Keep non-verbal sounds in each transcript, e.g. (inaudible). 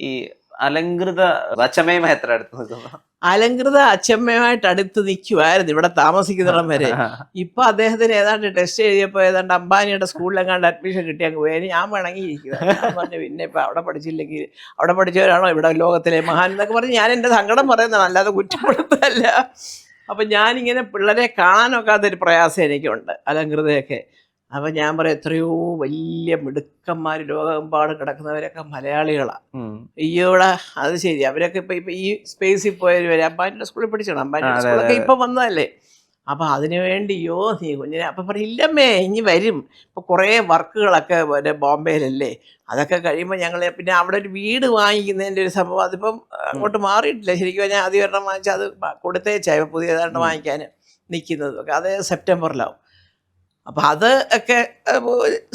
ഈ അലങ്കൃത അച്ചമ്മയുമായി എത്ര അടുത്ത് നിൽക്കുന്നു? അലങ്കൃത അച്ഛമ്മയുമായിട്ട് അടുത്ത് നിൽക്കുമായിരുന്നു ഇവിടെ താമസിക്കുന്നിടം വരെ. (laughs) ഇപ്പൊ അദ്ദേഹത്തിന് ഏതാണ്ട് ടെസ്റ്റ് എഴുതിയപ്പോ ഏതാണ്ട് അംബാനിയുടെ സ്കൂളിലെങ്ങാണ്ട് അഡ്മിഷൻ കിട്ടി അങ്ങ് പോയി. ഞാൻ വേണമെങ്കിൽ ഇരിക്കുക ഞാൻ പറഞ്ഞു പിന്നെ ഇപ്പൊ അവിടെ പഠിച്ചില്ലെങ്കിൽ അവിടെ പഠിച്ചവരാണോ ഇവിടെ ലോകത്തിലെ മഹാൻ എന്നൊക്കെ പറഞ്ഞ് ഞാൻ എന്റെ സങ്കടം പറയുന്നതാണ്. അല്ലാതെ കുറ്റപ്പെടുത്തല്ല. അപ്പൊ ഞാനിങ്ങനെ പിള്ളേരെ കാണാനൊക്കാത്തൊരു പ്രയാസം എനിക്കുണ്ട് അലങ്കൃതയൊക്കെ. അപ്പൊ ഞാൻ പറയാം എത്രയോ വലിയ മിടുക്കന്മാർ ലോകമെമ്പാട് കിടക്കുന്നവരൊക്കെ മലയാളികളാണ് ഉം. അത് ശരി. അവരൊക്കെ ഇപ്പം ഇപ്പം ഈ സ്പേസിൽ പോയവർ വരെ അമ്പാനിയുടെ സ്കൂളിൽ പഠിച്ചണം അമ്പാനിയുടെ സ്കൂളൊക്കെ ഇപ്പം വന്നതല്ലേ? അപ്പം അതിനു വേണ്ടി യോ നീ കുഞ്ഞിനെ അപ്പം പറയും ഇല്ലമ്മേ ഇനി വരും. ഇപ്പം കുറേ വർക്കുകളൊക്കെ പിന്നെ ബോംബെയിലല്ലേ? അതൊക്കെ കഴിയുമ്പോൾ ഞങ്ങൾ പിന്നെ അവിടെ ഒരു വീട് വാങ്ങിക്കുന്നതിന്റെ ഒരു സംഭവം അതിപ്പം അങ്ങോട്ട് മാറിയിട്ടില്ല. ശരിക്കും ഞാൻ ആദ്യം ഒരെണ്ണം വാങ്ങിച്ചാൽ അത് കൊടുത്തേച്ചായി പുതിയതായിട്ട്. വാങ്ങിക്കാൻ നിൽക്കുന്നതും ഒക്കെ അത് സെപ്റ്റംബറിലാവും. അപ്പം അത് ഒക്കെ അപ്പൊ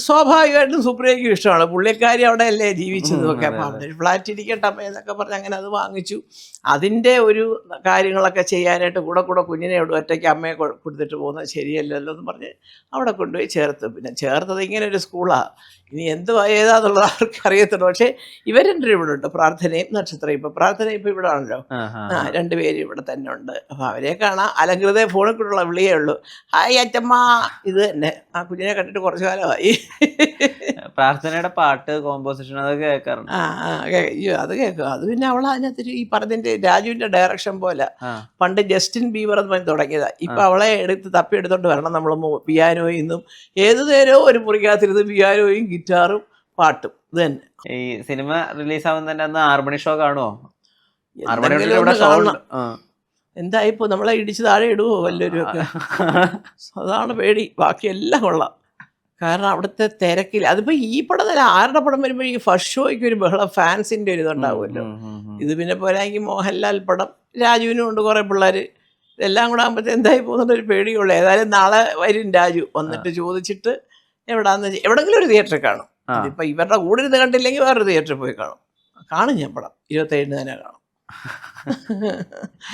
സ്വാഭാവികമായിട്ടും സുപ്രിയയ്ക്കും ഇഷ്ടമാണ്. പുള്ളിക്കാരി അവിടെ അല്ലേ ജീവിച്ചതൊക്കെ അപ്പം അവിടെ ഫ്ലാറ്റ് ഇരിക്കട്ടെ അമ്മ എന്നൊക്കെ പറഞ്ഞ് അങ്ങനെ അത് വാങ്ങിച്ചു. അതിന്റെ ഒരു കാര്യങ്ങളൊക്കെ ചെയ്യാനായിട്ട് കൂടെ കൂടെ കുഞ്ഞിനെ ഇവിടെ ഒറ്റയ്ക്ക് അമ്മയെ കൊടുത്തിട്ട് പോകുന്നത് ശരിയല്ലല്ലോ എന്ന് പറഞ്ഞ് അവിടെ കൊണ്ടുപോയി ചേർത്ത്. പിന്നെ ചേർത്തത് ഇങ്ങനെ ഒരു സ്കൂളാണ് ഇനി എന്തുവാ ഏതാന്നുള്ളത് അവർക്ക് അറിയത്തുള്ളൂ പക്ഷേ ഇവർ രണ്ടും ഇവിടെ ഉണ്ട്. പ്രാർത്ഥനയും നക്ഷത്രയും. ഇപ്പം പ്രാർത്ഥന ഇപ്പം ഇവിടെ ആണല്ലോ. ആ, രണ്ടുപേരും ഇവിടെ തന്നെ ഉണ്ട്. അപ്പോൾ അവരെ കാണാം. അലങ്കൃതയെ ഫോണിൽ കൂടെയുള്ള വിളിയേ ഉള്ളൂ. ഹായ് അച്ചമ്മ. ഇത് തന്നെ ആ കുഞ്ഞിനെ കണ്ടിട്ട് കുറച്ചു കാലമായി. പ്രാർത്ഥനയുടെ പാട്ട് കോമ്പോസിഷൻ അത് കേൾക്കാറുണ്ട്. ആ ആ കേ- അയ്യോ അത് കേൾക്കും. അത് പിന്നെ അവൾ അതിനകത്ത് ഈ പറഞ്ഞതിന്റെ രാജുവിന്റെ ഡയറക്ഷൻ പോലെ. ആ. പണ്ട് ജസ്റ്റിൻ ബീവർ എന്ന് പറഞ്ഞ് തുടങ്ങിയതാണ് ഇപ്പൊ അവളെ എടുത്ത് തപ്പി എടുത്തോണ്ട് വരണം. നമ്മൾ പിയാനോയിൽ നിന്നും ഏതു നേരവും ഒരു മുറിക്കകത്തിരുന്ന് പിയാനോയും ഗിറ്റാറും പാട്ടും. ഇത് തന്നെ. ഈ സിനിമ റിലീസ് ആവുന്ന തന്നെ അന്ന് ആറ് മണി ഷോ കാണുമോ ആറ് മണി എന്തെങ്കിലും ഇവിടെ ഒന്ന് ഷോ കാണണം. എന്തായിപ്പോ നമ്മളെ ഇടിച്ച് താഴെ ഇടുവോ വല്ലവരും ഒക്കെ അതാണ് പേടി. ബാക്കി എല്ലാം കൊള്ളാം. കാരണം അവിടുത്തെ തിരക്കിൽ അതിപ്പോ ഈ പടം തന്നെ ആരുടെ പടം വരുമ്പോൾ ഈ ഫസ്റ്റ് ഷോയ്ക്ക് ഒരു ബഹളം ഫാൻസിന്റെ ഒരു ഇതുണ്ടാവുമല്ലോ. ഇത് പിന്നെ പോരാങ്കിൽ മോഹൻലാൽ പടം രാജുവിനും ഉണ്ട് കുറേ പിള്ളേർ ഇതെല്ലാം കൂടെ ആകുമ്പോഴത്തെ എന്തായി പോകുന്നൊരു പേടിയുള്ളൂ. ഏതായാലും നാളെ വരും രാജു വന്നിട്ട് ചോദിച്ചിട്ട് എവിടാന്ന് എവിടെങ്കിലും ഒരു തിയേറ്ററിൽ കാണും. ഇപ്പം ഇപ്പൊ ഇവരുടെ കൂടെ ഇരുന്ന് കണ്ടില്ലെങ്കിൽ വേറൊരു തിയേറ്ററിൽ പോയി കാണും. കാണും ഞാൻ പടം. ഇരുപത്തേഴിന് തന്നെ കാണും. (laughs)